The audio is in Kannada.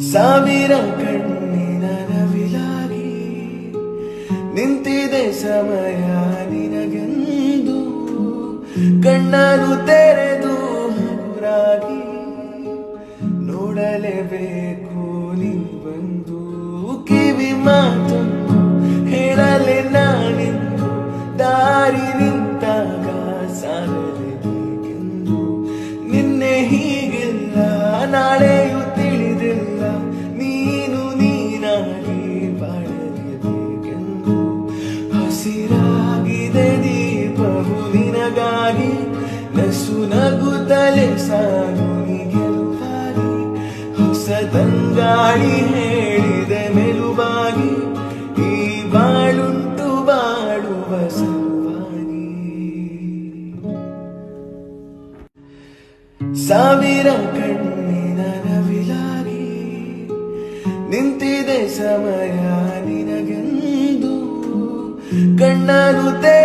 ಸಾವಿರ ಕಣ್ಣಿನ ನವಿಲಾಗಿ ನಿಂತಿದೆ ಸಮಯ ನಿನಗೆಂದು. ಕಣ್ಣನು ತೆರೆದು ಹಗುರಾಗಿ ನೋಡಲೇಬೇಕು ನೀ ಬಂದು ನಿನಗಾಗಿ ನಸು ನಗುತ್ತಲೆ ಸಾಗು ನೀ ಗೆಲುವಾಗಿ ಹೊಸ ತಂಗಾಳಿ ಹೇಳಿದ ಮೆಲುವಾಗಿ ಈ ಬಾಳುಂಟು ಬಾಳುವ ಸಲುವಾಗಿ ಸಾವಿರ ಕಣ್ಣಿನ ನವಿಲಾಗಿ ನಿಂತಿದೆ ಸಮಯ ನಿನಗೆಂದು ಕಣ್ಣನು ಹಗುರಾಗಿ